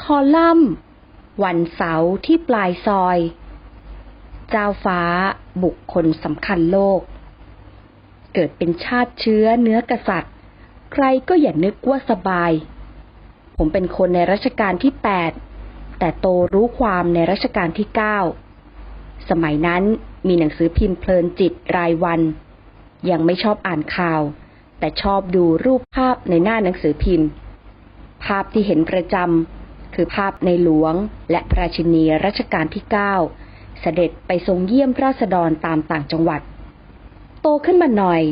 คอลัมน์ วันเสาร์ที่ปลายซอย เจ้าฟ้าบุคคลสำคัญโลก เกิดเป็นชาติเชื้อเนื้อกษัตริย์ ใครก็อย่านึกว่าสบาย ผมเป็นคนในรัชกาลที่แปดแต่โตรู้ความในรัชกาลที่เก้าสมัยนั้นมีหนังสือพิมพ์เพลินจิตรายวัน ยังไม่ชอบอ่านข่าว แต่ชอบดูรูปภาพในหน้าหนังสือพิมพ์ ภาพที่เห็นประจำ คือภาพในหลวง และพระราชินีรัชกาลที่เก้าเสด็จไปทรงเยี่ยมราษฎรตามต่างจังหวัด โตขึ้นมาหน่อย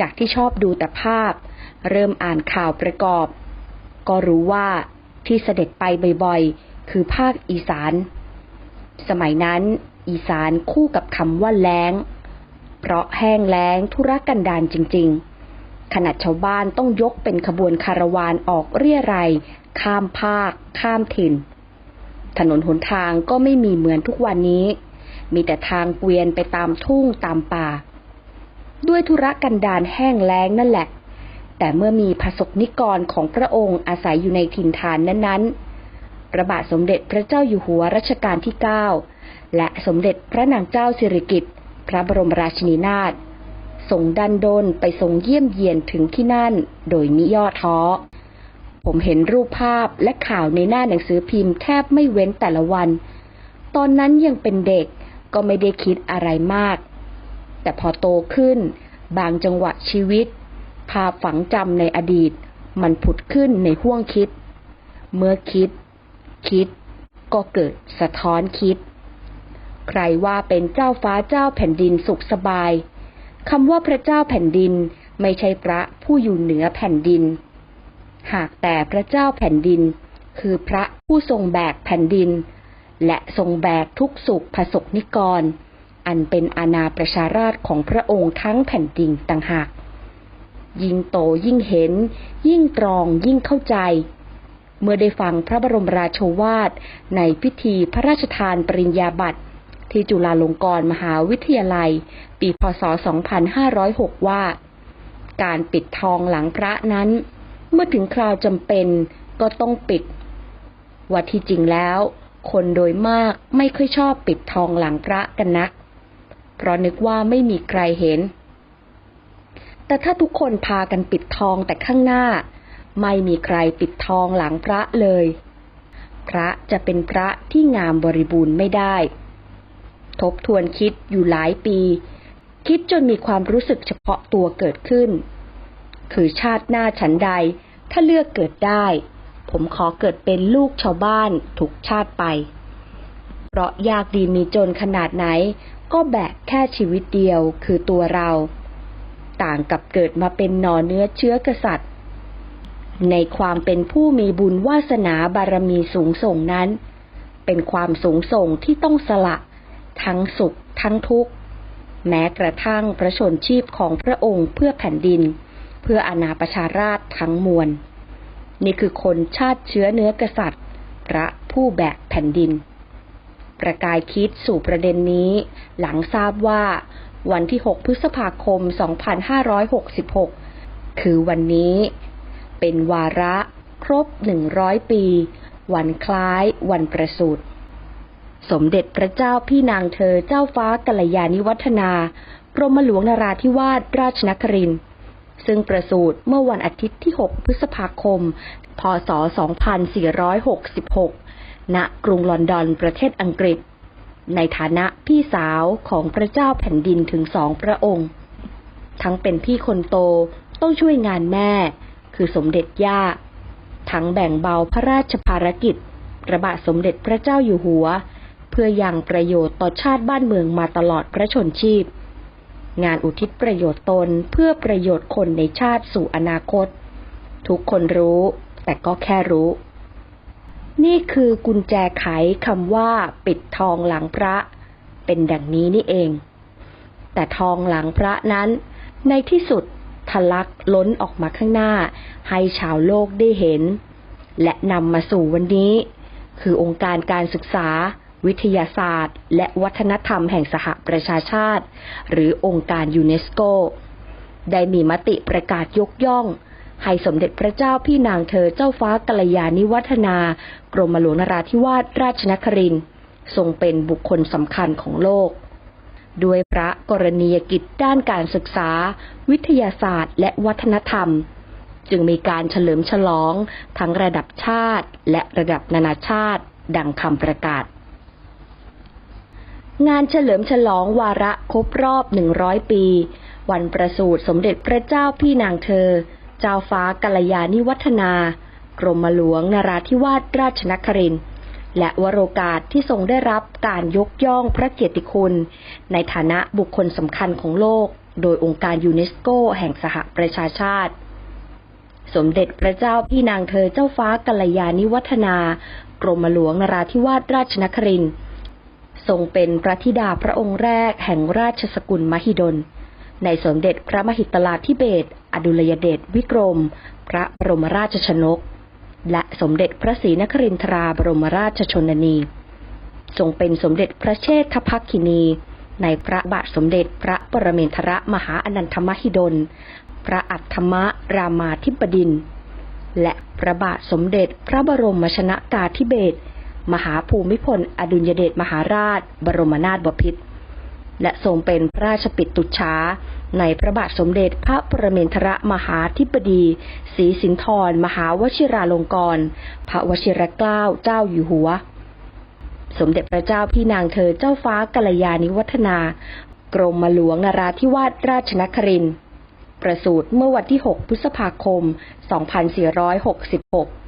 จากที่ชอบดูแต่ภาพ เริ่มอ่านข่าวประกอบ ก็รู้ว่าที่เสด็จไปบ่อยๆ คือภาคอีสาน สมัยนั้นอีสานคู่กับคำว่าแล้ง เพราะแห้งแล้งธุรกันดารจริง ๆ ขนาดชาวบ้านต้องยกเป็นขบวนคาราวานออกเรียรัยข้ามภาค ข้ามถิ่น ถนนหนทางก็ไม่มีเหมือนทุกวันนี้ มีแต่ทางเกวียนไปตามทุ่งตามป่า ด้วยธุรกันดารแห้งแล้งนั่นแหละ แต่เมื่อมีพระสกนิกรของพระองค์อาศัยอยู่ในถิ่นฐานนั้นๆพระบาทสมเด็จพระเจ้าอยู่หัวรัชกาลที่ 9 และสมเด็จพระนางเจ้าสิริกิติ์พระบรมราชินีนาถ ส่งดันโดนไปทรงเยี่ยมเยียนถึงที่นั่น โดยมิย่อท้อ ผมเห็นรูปภาพและข่าวในหน้าหนังสือพิมพ์แทบไม่เว้นแต่ละวัน ตอนนั้นยังเป็นเด็กก็ไม่ได้คิดอะไรมาก แต่พอโตขึ้น บางจังหวะชีวิต ภาพฝังจำในอดีต มันผุดขึ้นในห้วงคิด เมื่อคิด คิด ก็เกิดสะท้อนคิด ใครว่าเป็นเจ้าฟ้าเจ้าแผ่นดินสุขสบาย คำว่าพระเจ้าแผ่นดินไม่ใช่พระผู้อยู่เหนือแผ่นดิน หากแต่พระเจ้าแผ่นดิน คือพระผู้ทรงแบกแผ่นดิน และทรงแบกทุกสุขผสกนิกร อันเป็นอาณาประชาราชของพระองค์ทั้งแผ่นดินต่างหาก ยิ่งโตยิ่งเห็น ยิ่งตรองยิ่งเข้าใจ เมื่อได้ฟังพระบรมราโชวาทในพิธีพระราชทานปริญญาบัตร ที่จุฬาลงกรณ์มหาวิทยาลัย ปีพศ 2506 ว่า การปิดทองหลังพระนั้น เมื่อถึงคราวจำเป็นก็ต้องปิด ว่าที่จริงแล้ว คนโดยมากไม่ค่อยชอบปิดทองหลังพระกันนัก เพราะนึกว่าไม่มีใครเห็น แต่ถ้าทุกคนพากันปิดทองแต่ข้างหน้า ไม่มีใครปิดทองหลังพระเลย พระจะเป็นพระที่งามบริบูรณ์ไม่ได้ ทบทวนคิดอยู่หลายปี คิดจนมีความรู้สึกเฉพาะตัวเกิดขึ้น คือชาติหน้าฉันใด ถ้าเลือกเกิดได้ ผมขอเกิดเป็นลูกชาวบ้านทุกชาติไป เพราะยากดีมีจนขนาดไหน ก็แบกแค่ชีวิตเดียวคือตัวเรา ต่างกับเกิดมาเป็นหนอเนื้อเชื้อกษัตริย์ ในความเป็นผู้มีบุญวาสนาบารมีสูงส่งนั้น เป็นความสูงส่งที่ต้องสละ ทั้งสุข ทั้งทุกข์แม้กระทั่งพระชนชีพของพระองค์เพื่อแผ่นดิน เพื่ออาณาประชาราชทั้งมวล นี่คือคนชาติเชื้อเนื้อกษัตริย์ พระผู้แบกแผ่นดิน ประกายคิดสู่ประเด็นนี้ หลังทราบว่า วันที่ 6 พฤษภาคม 2566 คือวันนี้ เป็นวาระครบ 100 ปี วันคล้ายวันประสูติ สมเด็จพระเจ้าพี่นางเธอเจ้าฟ้ากัลยาณิวัฒนากรมหลวงนราธิวาสราชนครินทร์ซึ่งประสูติเมื่อวันอาทิตย์ที่ 6 พฤษภาคม พศ 2466 ณ กรุงลอนดอนประเทศอังกฤษ ในฐานะพี่สาวของพระเจ้าแผ่นดินถึงสองพระองค์ ทั้งเป็นพี่คนโตต้องช่วยงานแม่ คือสมเด็จย่า ทั้งแบ่งเบาพระราชภารกิจระบาดสมเด็จพระเจ้าอยู่หัว เพื่อยังประโยชน์ต่อชาติบ้านเมืองมาตลอดพระชนชีพ งานอุทิศประโยชน์ตนเพื่อประโยชน์คนในชาติสู่อนาคต ทุกคนรู้ แต่ก็แค่รู้ นี่คือกุญแจไขคำว่า ปิดทองหลังพระ เป็นดังนี้นี่เอง แต่ทองหลังพระนั้น ในที่สุดทะลักล้นออกมาข้างหน้า ให้ชาวโลกได้เห็น และนำมาสู่วันนี้ คือองค์การการศึกษา วิทยาศาสตร์ และวัฒนธรรมแห่งสหประชาชาติ หรือองค์การยูเนสโก ได้มีมติประกาศยกย่อง ให้สมเด็จพระเจ้าพี่นางเธอเจ้าฟ้ากัลยาณิวัฒนา กรมหลวงนราธิวาสราชนครินทรงเป็นบุคคลสำคัญของโลกด้วยพระกรณียกิจด้านการศึกษา วิทยาศาสตร์ และวัฒนธรรม จึงมีการเฉลิมฉลองทั้งระดับชาติและระดับนานาชาติ ดังคำประกาศ งานเฉลิมฉลองวาระครบรอบ 100 ปี วันประสูติสมเด็จพระเจ้าพี่นางเธอ เจ้าฟ้ากัลยาณิวัฒนา กรมหลวงนราธิวาสราชนครินทร์และวโรกาสที่ทรงได้รับการยกย่องพระเกียรติคุณ ในฐานะบุคคลสำคัญของโลก โดยองค์การยูเนสโกแห่งสหประชาชาติ สมเด็จพระเจ้าพี่นางเธอเจ้าฟ้ากัลยาณิวัฒนา กรมหลวงนราธิวาสราชนครินทร์ ทรงเป็นพระธิดาพระองค์แรกแห่งราชสกุลมหิดล ในสมเด็จพระมหิตลาธิเบศอดุลยเดชวิกรม พระบรมราชชนก และสมเด็จพระศรีนครินทราบรมราชชนนี ทรงเป็นสมเด็จพระเชษฐภักคินี ในพระบาทสมเด็จพระปรเมนทรมหาอนันทมหิดล พระอัฏฐมรามาธิบดิน และพระบาทสมเด็จพระบรมชนากาธิเบศร มหาภูมิพล อดุลยเดชมหาราช บรมนาถบพิตรและทรงเป็นพระราชปิตุฉาในพระบาทสมเด็จพระปรเมนทรมหาธิบดีศรีสินธรมหาวชิราลงกรณพระวชิรเกล้าเจ้าอยู่หัว สมเด็จพระเจ้าพี่นางเธอเจ้าฟ้ากัลยาณิวัฒนา กรมหลวงนราธิวาสราชนครินประสูติเมื่อวันที่ 6 พฤษภาคม 2466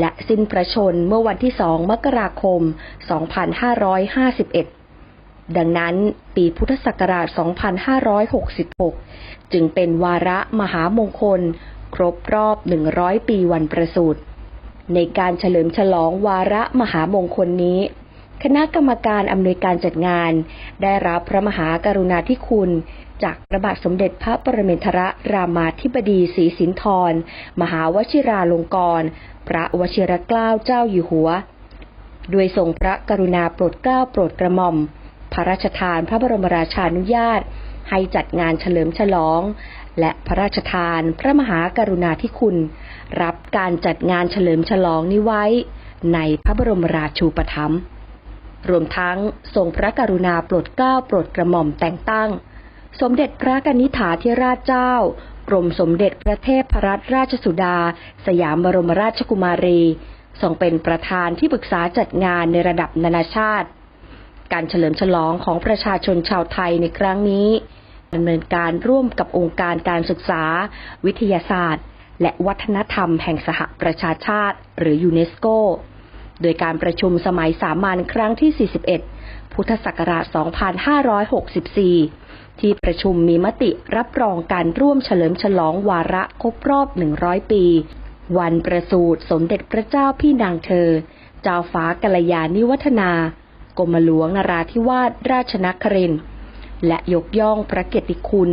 และสิ้นพระชนเมื่อวันที่ 2 มกราคม 2551ดังนั้นปีพุทธศักราช 2566 จึงเป็นวาระมหามงคล ครบรอบ 100 ปีวันประสูติ ในการเฉลิมฉลองวาระมหามงคลนี้ คณะกรรมการอำนวยการจัดงาน ได้รับพระมหากรุณาธิคุณ จากพระบาทสมเด็จพระปรเมนทรรามาธิบดีศรีสินธร มหาวชิราลงกรณ พระวชิรเกล้าเจ้าอยู่หัว ด้วยทรงพระกรุณาโปรดเกล้าโปรดกระหม่อม พระราชทานพระบรมราชานุญาต ให้จัดงานเฉลิมฉลอง และพระราชทานพระมหากรุณาธิคุณ รับการจัดงานเฉลิมฉลองนี้ไว้ ในพระบรมราชูปถัมภ์รวมทั้งทรงพระกรุณาโปรดเกล้าโปรดกระหม่อมแต่งตั้ง สมเด็จพระกนิษฐาธิราชเจ้า รมสมเด็จพระเทพรัตนราชสุดา สยามบรมราชกุมารีทรงเป็นประธานที่ปรึกษาจัดงานในระดับนานาชาติ การเฉลิมฉลองของประชาชนชาวไทยในครั้งนี้ดำเนินการร่วมกับองค์การการศึกษา วิทยาศาสตร์ และวัฒนธรรมแห่งสหประชาชาติ หรือยูเนสโก โดยการประชุมสมัยสามัญครั้งที่ 41 พุทธศักราช 2564 ที่ประชุมมีมติรับรองการร่วมเฉลิมฉลองวาระครบรอบ 100 ปี วันประสูติสมเด็จพระเจ้าพี่นางเธอ เจ้าฟ้ากัลยาณิวัฒนากรมหลวงนราธิวาสราชนครินทร์และยกย่องพระเกียรติคุณ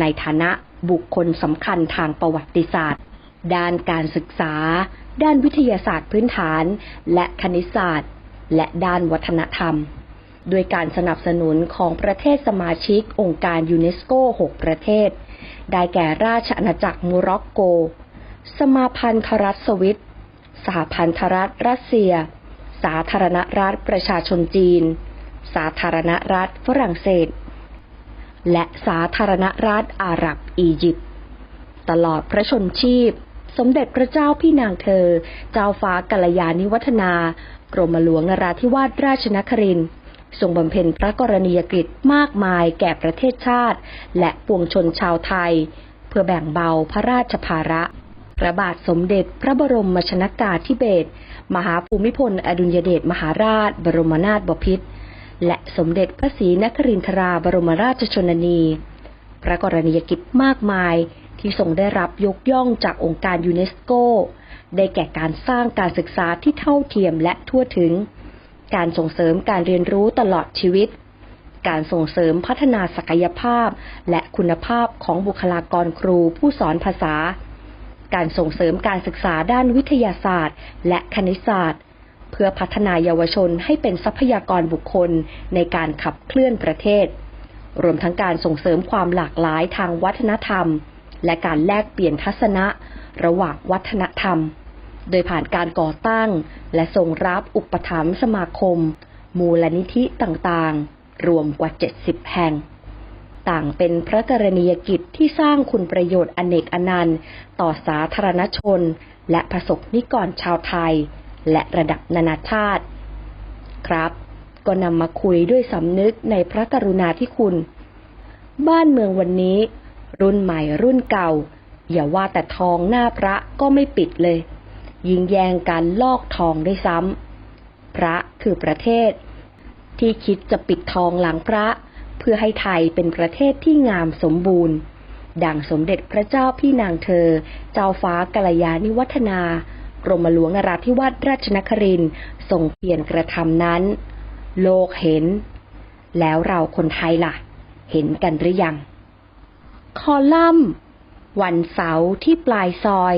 ในฐานะบุคคลสำคัญทางประวัติศาสตร์ ด้านการศึกษา ด้านวิทยาศาสตร์พื้นฐาน และคณิตศาสตร์ และด้านวัฒนธรรม ด้วยการสนับสนุนของประเทศสมาชิกองค์การยูเนสโก 6 ประเทศ ได้แก่ราชอาณาจักรโมร็อกโก สมาพันธรัฐสวิต สหพันธรัฐรัสเซีย สาธารณรัฐประชาชนจีน สาธารณรัฐฝรั่งเศส และสาธารณรัฐอาหรับอียิปต์ ตลอดพระชนชีพสมเด็จพระเจ้าพี่นางเธอ เจ้าฟ้ากัลยาณิวัฒนา กรมหลวงนราธิวาสราชนครินทร์ ทรงบำเพ็ญพระกรณียกิจมากมายแก่ประเทศชาติ และปวงชนชาวไทย เพื่อแบ่งเบาพระราชภาระพระบาทสมเด็จพระบรมชนากาธิเบศรมหาภูมิพล อดุลยเดชมหาราช บรมนาถบพิตรและสมเด็จพระศรีนครินทราบรมราชชนนี พระกรณียกิจมากมายที่ทรงได้รับยกย่องจากองค์การยูเนสโก ได้แก่การสร้างการศึกษาที่เท่าเทียมและทั่วถึง การส่งเสริมการเรียนรู้ตลอดชีวิต การส่งเสริมพัฒนาศักยภาพ และคุณภาพของบุคลากรครูผู้สอนภาษา การส่งเสริมการศึกษาด้านวิทยาศาสตร์ และคณิตศาสตร์ เพื่อพัฒนายาวชนให้เป็นทรัพยากรบุคคลในการขับเคลื่อนประเทศ รวมทั้งการส่งเสริมความหลากหลายทางวัฒนธรรม และการแลกเปลี่ยนทัศนะ ระหว่างวัฒนธรรม โดยผ่านการก่อตั้ง และทรงรับอุปถัมภ์สมาคม มูลนิธิต่างๆ รวมกว่า 70 แห่ง ต่างเป็นพระกรณียกิจที่สร้างคุณประโยชน์อเนกอนันต์ ต่อสาธารณชน และประสบนิกรชาวไทย และระดับนานาชาติ ครับ ก็นำมาคุยด้วยสำนึกในพระกรุณาธิคุณ บ้านเมืองวันนี้ รุ่นใหม่รุ่นเก่าอย่าว่าแต่ทองหน้าพระก็ไม่ปิดเลย ยิงแยงการลอกทองด้วยซ้ำพระคือประเทศ ที่คิดจะปิดทองหลังพระ เพื่อให้ไทยเป็นประเทศที่งามสมบูรณ์ ดังสมเด็จพระเจ้าพี่นางเธอ เจ้าฟ้ากัลยาณิวัฒนากรมหลวงนราธิวาสราชนครินทร์ทรงเพียรกระทำนั้น โลกเห็น แล้วเราคนไทยล่ะ เห็นกันหรือยัง คอลัมน์วันเสาร์ที่ปลายซอย